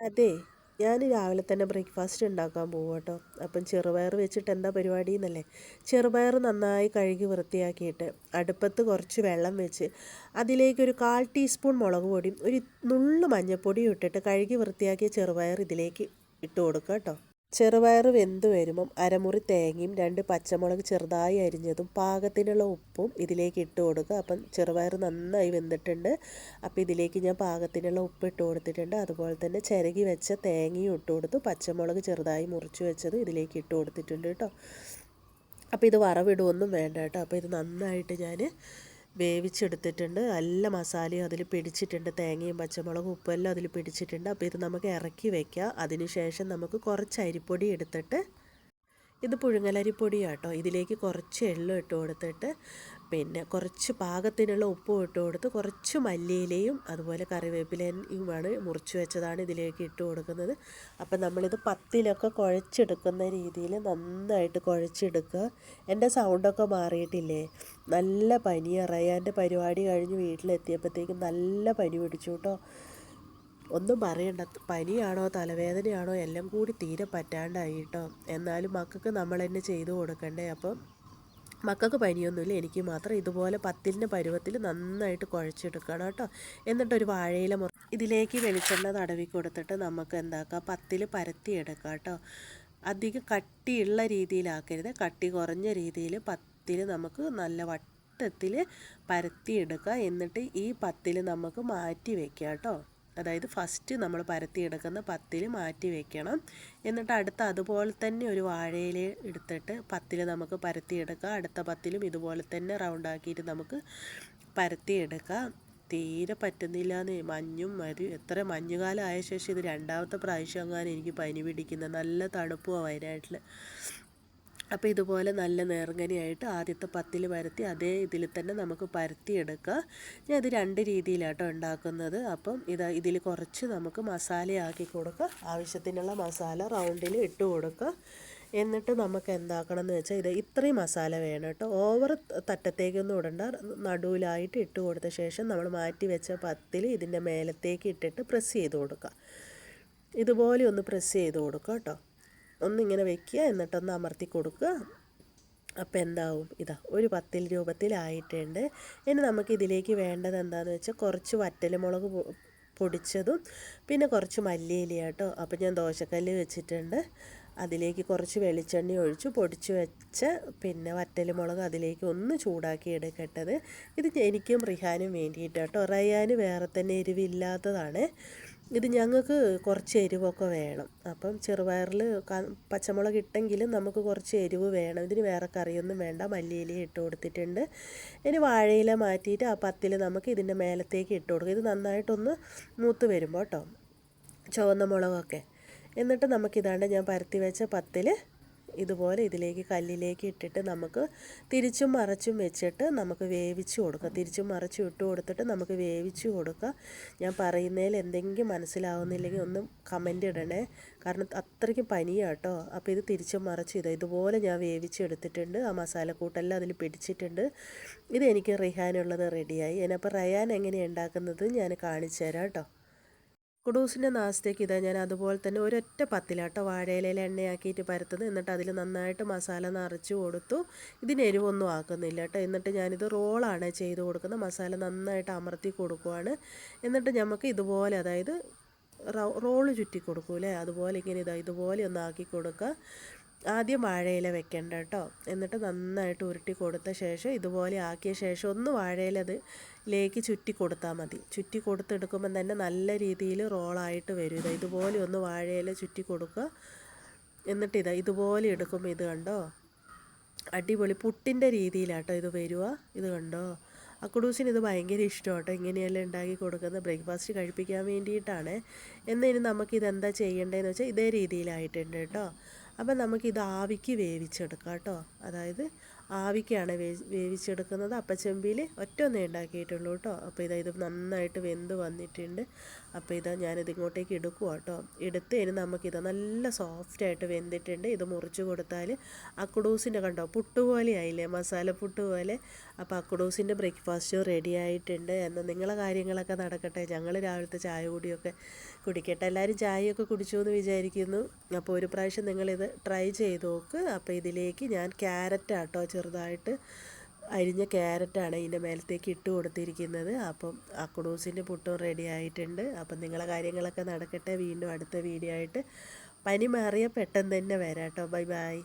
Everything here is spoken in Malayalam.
അതെ ഞാൻ രാവിലെ തന്നെ ബ്രേക്ക്ഫാസ്റ്റ് ഉണ്ടാക്കാൻ പോകും കേട്ടോ അപ്പം ചെറുപയർ വെച്ചിട്ട് എന്താ പരിപാടി എന്നല്ലേ ചെറുപയർ നന്നായി കഴുകി വൃത്തിയാക്കിയിട്ട് അടുപ്പത്ത് കുറച്ച് വെള്ളം വെച്ച് അതിലേക്ക് ഒരു കാൽ ടീസ്പൂൺ മുളക് പൊടിയും ഒരു നുള്ളു മഞ്ഞൾപ്പൊടിയും ഇട്ടിട്ട് കഴുകി വൃത്തിയാക്കിയ ചെറുപയർ ഇതിലേക്ക് ഇട്ട് കൊടുക്കുക കേട്ടോ ചെറുപയർ വെന്ത് വരുമ്പം അരമുറി തേങ്ങയും രണ്ട് പച്ചമുളക് ചെറുതായി അരിഞ്ഞതും പാകത്തിനുള്ള ഉപ്പും ഇതിലേക്ക് ഇട്ട് കൊടുക്കുക. അപ്പം ചെറുപയർ നന്നായി വെന്തിട്ടുണ്ട്. അപ്പോൾ ഇതിലേക്ക് ഞാൻ പാകത്തിനുള്ള ഉപ്പ് ഇട്ട് കൊടുത്തിട്ടുണ്ട്. അതുപോലെ തന്നെ ചിരകി വെച്ച തേങ്ങയും ഇട്ട് കൊടുത്തു. പച്ചമുളക് ചെറുതായി മുറിച്ച് വെച്ചത് ഇതിലേക്ക് ഇട്ട് കൊടുത്തിട്ടുണ്ട് കേട്ടോ. അപ്പോൾ ഇത് വറവിടുമൊന്നും വേണ്ട കേട്ടോ. അപ്പോൾ ഇത് നന്നായിട്ട് ഞാൻ വേവിച്ചെടുത്തിട്ടുണ്ട്. നല്ല മസാലയും അതിൽ പിടിച്ചിട്ടുണ്ട്. തേങ്ങയും പച്ചമുളകും ഉപ്പെല്ലാം അതിൽ പിടിച്ചിട്ടുണ്ട്. അപ്പോൾ ഇത് നമുക്ക് ഇറക്കി വയ്ക്കാം അതിനുശേഷം നമുക്ക് കുറച്ച് അരിപ്പൊടി എടുത്തിട്ട് ഇത് പുഴുങ്ങലരിപ്പൊടിയാണ് കേട്ടോ ഇതിലേക്ക് കുറച്ച് എള്ളും ഇട്ട് കൊടുത്തിട്ട് പിന്നെ കുറച്ച് പാകത്തിനുള്ള ഉപ്പും ഇട്ട് കൊടുത്ത് കുറച്ച് മല്ലിയിലയും അതുപോലെ കറിവേപ്പിലയുമാണ് മുറിച്ച് വെച്ചതാണ് ഇതിലേക്ക് ഇട്ട് കൊടുക്കുന്നത്. അപ്പം നമ്മളിത് പത്തിലൊക്കെ കുഴച്ചെടുക്കുന്ന രീതിയിൽ നന്നായിട്ട് കുഴച്ചെടുക്കുക. എന്റെ സൗണ്ടൊക്കെ മാറിയിട്ടില്ലേ? നല്ല പനി അറിയാന്റെ പരിപാടി കഴിഞ്ഞ് വീട്ടിലെത്തിയപ്പോഴത്തേക്കും നല്ല പനി പിടിച്ചു കേട്ടോ. ഒന്നും പറയണ്ട. പനിയാണോ തലവേദനയാണോ എല്ലാം കൂടി തീരെ പറ്റാണ്ടായി കേട്ടോ എന്നാലും മക്കൾക്ക് നമ്മൾ തന്നെ ചെയ്തു കൊടുക്കണ്ടേ. അപ്പം മക്കൾക്ക് പനിയൊന്നുമില്ല. എനിക്ക് മാത്രം ഇതുപോലെ പത്തിലിന്റെ പരുവത്തിൽ നന്നായിട്ട് കുഴച്ചെടുക്കണം കേട്ടോ. എന്നിട്ടൊരു വാഴയില മുറ ഇതിലേക്ക് വെളിച്ചെണ്ണ തടവി കൊടുത്തിട്ട് നമുക്ക് എന്താക്കാം? പത്തിൽ പരത്തിയെടുക്കാം കേട്ടോ. അധികം കട്ടിയുള്ള രീതിയിലാക്കരുത്. കട്ടി കുറഞ്ഞ രീതിയിൽ പത്തിൽ നമുക്ക് നല്ല വട്ടത്തിൽ പരത്തിയെടുക്കുക എന്നിട്ട് ഈ പത്തിൽ നമുക്ക് മാറ്റി വയ്ക്കാം കേട്ടോ. അതായത് ഫസ്റ്റ് നമ്മൾ പരത്തിയെടുക്കുന്ന പത്തിൽ മാറ്റി വെക്കണം. എന്നിട്ട് അടുത്ത അതുപോലെ തന്നെ ഒരു വാഴയിൽ എടുത്തിട്ട് പത്തിൽ നമുക്ക് പരത്തിയെടുക്കാം. അടുത്ത പത്തിലും ഇതുപോലെ തന്നെ റൗണ്ടാക്കിയിട്ട് നമുക്ക് പരത്തിയെടുക്കാം. തീരെ പറ്റുന്നില്ല എന്ന് മഞ്ഞും മരു എത്ര മഞ്ഞുകാലം ആയ ശേഷം ഇത് രണ്ടാമത്തെ പ്രാവശ്യം അങ്ങനെ എനിക്ക് പനി പിടിക്കുന്നത് നല്ല തണുപ്പുമാണ് വയനാട്ടിൽ അപ്പോൾ ഇതുപോലെ നല്ല നേർങ്ങനെയായിട്ട് ആദ്യത്തെ പത്തിൽ പരത്തി അതേ ഇതിൽ തന്നെ നമുക്ക് പരത്തിയെടുക്കുക ഞാൻ ഇത് രണ്ട് രീതിയിലാട്ടോ ഉണ്ടാക്കുന്നത്. അപ്പം ഇത് ഇതിൽ കുറച്ച് നമുക്ക് മസാലയാക്കി കൊടുക്കുക ആവശ്യത്തിനുള്ള മസാല റൗണ്ടിൽ ഇട്ട് കൊടുക്കുക എന്നിട്ട് നമുക്ക് എന്താക്കണം എന്ന് വെച്ചാൽ ഇത് ഇത്രയും മസാല വേണം കേട്ടോ. ഓവർ തട്ടത്തേക്കൊന്നും ഇടണ്ട. നടുവിലായിട്ട് ഇട്ട് കൊടുത്ത ശേഷം നമ്മൾ മാറ്റി വെച്ച പത്തിൽ ഇതിന്റെ മേലത്തേക്ക് ഇട്ടിട്ട് പ്രസ് ചെയ്ത് കൊടുക്കുക ഇതുപോലെ ഒന്ന് പ്രസ് ചെയ്ത് കൊടുക്കുക കേട്ടോ. ഒന്നിങ്ങനെ വെക്കുക എന്നിട്ടൊന്ന് അമർത്തി കൊടുക്കുക. അപ്പോൾ എന്താവും? ഇതാ ഒരു പത്തിൽ രൂപത്തിലായിട്ടുണ്ട്. ഇനി നമുക്ക് ഇതിലേക്ക് വേണ്ടത് എന്താണെന്ന് വെച്ചാൽ കുറച്ച് വറ്റൽമുളക് പൊടിച്ചതും പിന്നെ കുറച്ച് മല്ലിയില കേട്ടോ. അപ്പോൾ ഞാൻ ദോശക്കല്ല് വെച്ചിട്ടുണ്ട്. അതിലേക്ക് കുറച്ച് വെളിച്ചെണ്ണ ഒഴിച്ച് പൊടിച്ച് വെച്ച പിന്നെ വറ്റൽമുളക് അതിലേക്ക് ഒന്ന് ചൂടാക്കി എടുക്കട്ടത് ഇത് എനിക്കും റിഹാനും വേണ്ടിയിട്ട് കേട്ടോ റയ്യാന് വേറെ തന്നെ എരിവില്ലാത്തതാണ്. ഇത് ഞങ്ങൾക്ക് കുറച്ച് എരിവൊക്കെ വേണം. അപ്പം ചെറുപയറിൽ പച്ചമുളക് ഇട്ടെങ്കിലും നമുക്ക് കുറച്ച് എരിവ് വേണം. ഇതിന് വേറെ കറിയൊന്നും വേണ്ട. മല്ലിയില ഇട്ട് കൊടുത്തിട്ടുണ്ട്. ഇനി വാഴയില മാറ്റിയിട്ട് ആ പത്തിൽ നമുക്ക് ഇതിന്റെ മേലത്തേക്ക് ഇട്ട് കൊടുക്കുക ഇത് നന്നായിട്ടൊന്ന് മൂത്ത് വരുമ്പോൾ കേട്ടോ ചുവന്ന മുളകൊക്കെ. എന്നിട്ട് നമുക്കിതാണ്ട് ഞാൻ പരത്തി വെച്ച പത്തിൽ ഇതുപോലെ ഇതിലേക്ക് കല്ലിലേക്ക് ഇട്ടിട്ട് നമുക്ക് തിരിച്ചും മറച്ചും വെച്ചിട്ട് നമുക്ക് വേവിച്ച് കൊടുക്കാം. തിരിച്ചും മറച്ചും ഇട്ട് കൊടുത്തിട്ട് നമുക്ക് വേവിച്ച് കൊടുക്കാം. ഞാൻ പറയുന്നതിൽ എന്തെങ്കിലും മനസ്സിലാവുന്നില്ലെങ്കിൽ ഒന്ന് കമന്റ് ഇടണേ. കാരണം അത്രയ്ക്കും പനിയാട്ടോ. അപ്പോൾ ഇത് തിരിച്ചും മറച്ചും ഇതാ ഇതുപോലെ ഞാൻ വേവിച്ചെടുത്തിട്ടുണ്ട്. ആ മസാലക്കൂട്ടെല്ലാം അതിൽ പിടിച്ചിട്ടുണ്ട്. ഇത് എനിക്ക് റിഹാനുള്ളത് റെഡിയായി ഇനിയപ്പോൾ റയാൻ എങ്ങനെയാണ് ഉണ്ടാക്കുന്നത് ഞാൻ കാണിച്ചു തരാം കേട്ടോ. കുടൂസിന്റെ നാസ്തേക്ക് ഇതാ ഞാൻ അതുപോലെ തന്നെ ഒരൊറ്റ പത്തിലാട്ടോ വാഴയിലയിൽ എണ്ണയാക്കിയിട്ട് പരത്തുന്നത്. എന്നിട്ട് അതിൽ നന്നായിട്ട് മസാല നിറച്ച് കൊടുത്തു. ഇതിന് എരിവൊന്നും ആക്കുന്നില്ല കേട്ടോ എന്നിട്ട് ഞാനിത് റോളാണ് ചെയ്ത് കൊടുക്കുന്നത്. മസാല നന്നായിട്ട് അമർത്തി കൊടുക്കുവാണ്. എന്നിട്ട് നമുക്ക് ഇതുപോലെ അതായത് റോൾ ചുറ്റി കൊടുക്കൂലേ അതുപോലെ ഇങ്ങനെ ഇതാ ഇതുപോലെ ഒന്ന് ആക്കി കൊടുക്കുക. ആദ്യം വാഴയില വെക്കേണ്ട കേട്ടോ. എന്നിട്ട് നന്നായിട്ട് ഉരുട്ടി കൊടുത്ത ശേഷം ഇതുപോലെ ആക്കിയ ശേഷം ഒന്ന് വാഴയില അത് ലേക്ക് ചുറ്റി കൊടുത്താൽ മതി. ചുറ്റി കൊടുത്തെടുക്കുമ്പം തന്നെ നല്ല രീതിയിൽ റോളായിട്ട് വരും. ഇതാ ഇതുപോലെ ഒന്ന് വാഴയില ചുറ്റി കൊടുക്കുക. എന്നിട്ട് ഇതാ ഇതുപോലെ എടുക്കുമ്പോൾ ഇത് കണ്ടോ? അടിപൊളി പുട്ടിന്റെ രീതിയിലാട്ടോ ഇത് വരിക ഇത് കണ്ടോ? അക്കുഡൂസിന് ഇത് ഭയങ്കര ഇഷ്ടമാട്ടോ. ഇങ്ങനെയെല്ലാം ഉണ്ടാക്കി കൊടുക്കുന്ന ബ്രേക്ക്ഫാസ്റ്റ് കഴിപ്പിക്കാൻ വേണ്ടിയിട്ടാണ്. എന്നിനി നമുക്കിതെന്താ ചെയ്യേണ്ടതെന്ന് വെച്ചാൽ ഇതേ രീതിയിലായിട്ടുണ്ട് കേട്ടോ. അപ്പം നമുക്കിത് ആവിക്ക് വേവിച്ചെടുക്കാം കേട്ടോ. അതായത് ആവിക്കാണ് വേവിച്ചെടുക്കുന്നത്. അപ്പച്ചെമ്പിയിൽ ഒറ്റ ഒന്നേ ഉണ്ടാക്കിയിട്ടുള്ളൂ കേട്ടോ. അപ്പോൾ ഇതാ ഇത് നന്നായിട്ട് വെന്ത് വന്നിട്ടുണ്ട്. അപ്പോൾ ഇതാ ഞാനിത് ഇങ്ങോട്ടേക്ക് എടുക്കുക കേട്ടോ. എടുത്ത് കഴിഞ്ഞ് നമുക്കിത് നല്ല സോഫ്റ്റായിട്ട് വെന്തിട്ടുണ്ട്. ഇത് മുറിച്ച് കൊടുത്താൽ അക്കുഡൂസിന്റെ കണ്ടോ? പുട്ട് പോലെ ആയില്ലേ? മസാല പുട്ട് പോലെ. അപ്പോൾ അക്കുഡൂസിന്റെ ബ്രേക്ക്ഫാസ്റ്റ് റെഡി ആയിട്ടുണ്ട്. എന്ന് നിങ്ങളെ കാര്യങ്ങളൊക്കെ നടക്കട്ടെ. ഞങ്ങൾ രാവിലത്തെ ചായ കൂടിയൊക്കെ കുടിക്കട്ടെ. എല്ലാവരും ചായയൊക്കെ കുടിച്ചു എന്ന് വിചാരിക്കുന്നു. അപ്പോൾ ഒരു പ്രാവശ്യം നിങ്ങളിത് ട്രൈ ചെയ്ത് നോക്ക്. അപ്പോൾ ഇതിലേക്ക് ഞാൻ ക്യാരറ്റ് ആട്ടോ ചെറുതായിട്ട് അരിഞ്ഞ ക്യാരറ്റാണ് ഇതിന്റെ മേലത്തേക്ക് ഇട്ട് കൊടുത്തിരിക്കുന്നത്. അപ്പം അക്കുഡൂസിന്റെ പുട്ടും റെഡി ആയിട്ടുണ്ട്. അപ്പം നിങ്ങളെ കാര്യങ്ങളൊക്കെ നടക്കട്ടെ. വീണ്ടും അടുത്ത വീഡിയോ ആയിട്ട്. പനി മാറിയ പെട്ടെന്ന് തന്നെ വരാം കേട്ടോ. Bye bye